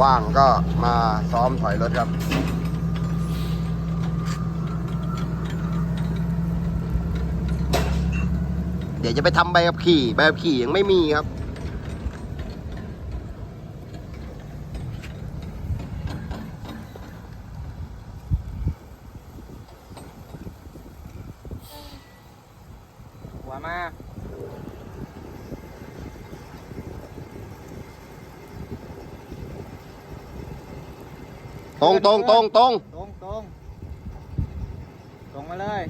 ว่างก็มาซ้อมถอยรถครับ เดี๋ยวจะไปทำใบขับขี่ใบขับขี่ยังไม่มีครับ หัวมา ตรงตรงตรงตรงตรงตรงตรงมาเลย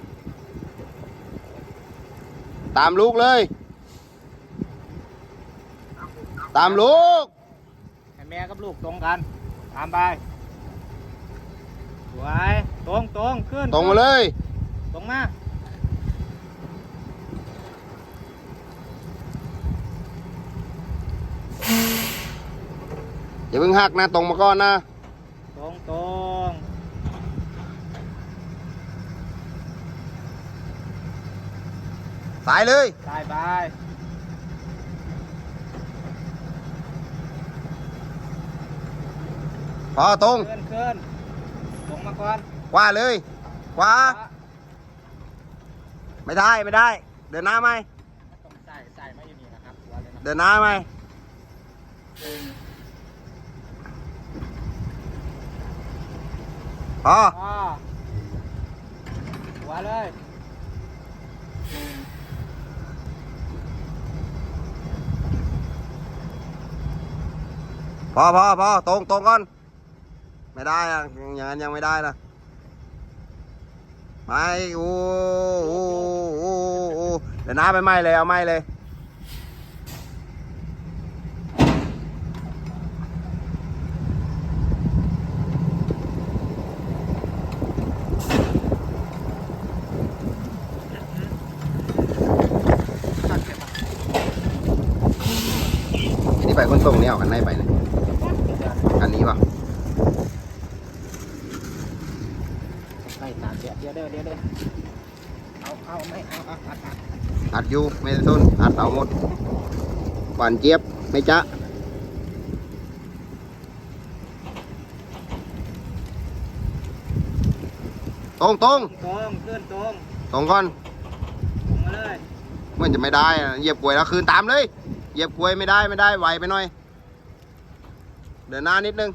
ตามลูกเลย ตามลูกให้แม่กับลูกตรงกัน ตามไปสวยตรงตรงขึ้นตรงมาเลย ตรงมาอย่าเพิ่งหักนะ ตรงมาก่อนนะต รงตรงสายเลยสายไปพอตรงขึ้นขึ้นตรงมาก่อนขวาเลยขวาไม่ได้ไม่ได้ เดินหน้าไหมตรงใส่ใส่มาอยู่นี่นะครับหัวเลยนะเดินหน้าไหม พออ๋อหัวเลยพอพอพอตรงตรงก่อน ไม่ได้อะอย่างนั้นยังไม่ได้นะไม่โอ้โอ้โอ้โอ้เดี๋ยวน้าไปไหม้เลยเอาไหม้เลย ตัดเก็บมา นี่ไปคนส่งนี่เอากันไหนไปเนี่ยอันนี้ป่ะใส่ตามเดี๋ยวเดี๋ยวเดี๋ยวเดี๋ยวเดี๋ยวเอาเอาไม่เอาเอาเอาเอาอัดอยู่ไม่ได้ต้นอัดเอาหมดหวานเจี๊ยบไม่จ๊ะตรงตรงตรงขึ้นตรงตรงก่อนตรงมาเลยเหมือนจะไม่ได้อะเหยียบกลวยแล้วคืนตามเลย เหยียบกลวยไม่ได้ไม่ได้ไหวไปหน่อย เดินหน้านิดนึง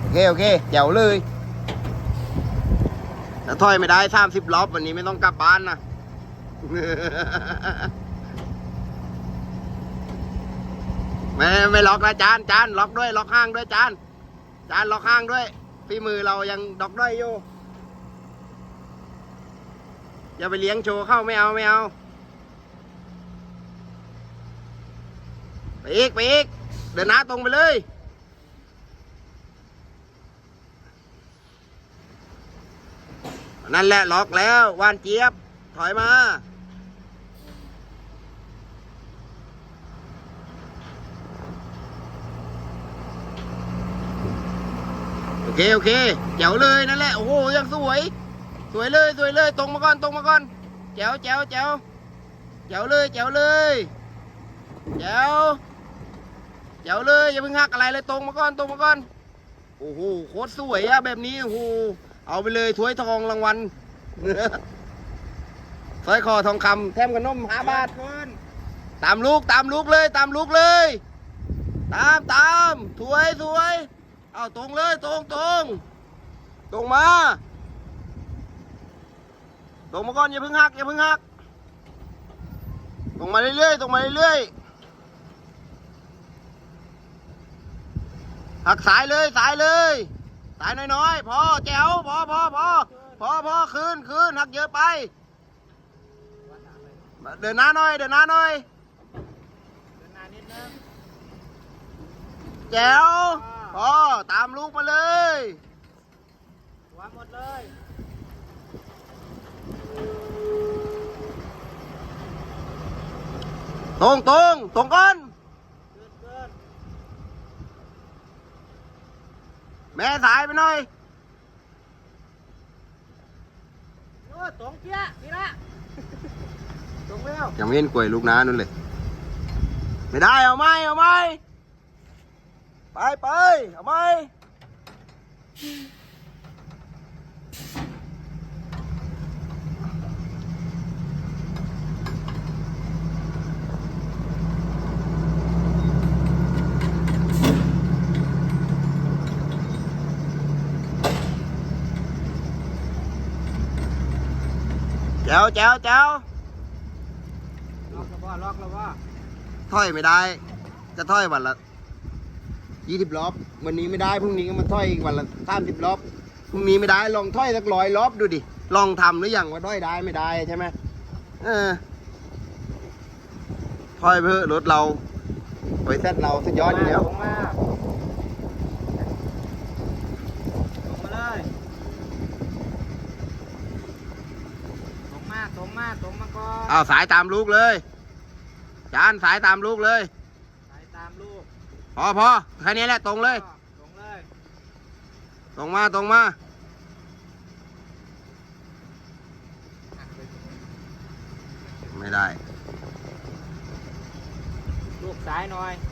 โอเค โอเคเจ๋วเลยถ้าถอยไม่ได้สามสิบรอบวันนี้ไม่ต้องกลับบ้านนะ ไม่ไม่ล็อกนะจานจานล็อกด้วยล็อกห้างด้วยจานจานล็อกห้างด้วยฝีมือเรายังดอกด้อยอยู่อย่าไปเลี้ยงโชว์เข้าไม่เอาไม่เอาไปอีกไปอีกเดินหน้าตรงไปเลยนั่นแหละล็อกแล้ววานเจี๊ยบ ถอยมา เคโอเคแจ๋วเลยนั่นแหละโอ้โหยังสวย สวยเลยสวยเลยตรงมาก่อนตรงมาก่อนแจ๋วแจ๋วแจ๋วแจ๋วเลยแจ๋วเลยแจ๋วแจ๋วเลยอย่าเพิ่งหักอะไรเลยตรงมาก่อนตรงมาก่อนโอ้โหโคตรสวยอะแบบนี้โอ้โหเอาไปเลยถ้วยทองรางวัลสร้อยคอทองคำแถมขนมห้าบาทขึ้นตามลูกตามลูกเลย ตามลูกเลย ตามตามสวยสวย เอาตรงเลยตรงตรงตรงมาตรงมาก่อนอย่าเพิ่งหักอย่าเพิ่งหักตรงมาเรื่อยๆตรงมาเรื่อยๆหักสายเลยสายเลยสายน้อยๆพอแจ๋วพอพอพอพอพอคืนคืนหักเยอะไป เดินหน้าหน่อยเดินหน้าหน่อยเดินหน้านิดนึงแจ๋ว พ่อตามลูกมาเลยวางหมดเลยตรงตรงตรงก่นแม่สายไปหน่อยโอ้ตรงเชี่ยนี่ละตรงแล้วยังไม่เห็นกล้วยลูกน้านู่นเลย ไม่ได้เอาไม่เอาไม่ ไปไปเอาไหมแจ้วแจ้วแจ้วล็อกแล้วว่าล็อกแล้วว่าถ้อยไม่ได้ จะถ้อยวันละ ยี่สิบรอบ วันนี้ไม่ได้พรุ่งนี้ก็มาถ้อยอีกวันละสามสิบรอบพรุ่งนี้ไม่ได้ลองถ้อยสักร้อยรอบดูดิลองทำหรือยังว่าถ้อยได้ไม่ได้ใช่ไหมเออถ้อยเพื่อรถเราบริษัทเราสุดยอดอยู่แล้วลงมาลงมาเลยตรงมาตรงมาตรงมาก่อนเอาสายตามลูกเลย จานสายตามลูกเลยสายตามลูก พอพอแค่นี้แหละตรงเลยตรงเลยตรงมาตรงมา ไม่ได้ ลูกซ้ายหน่อยเ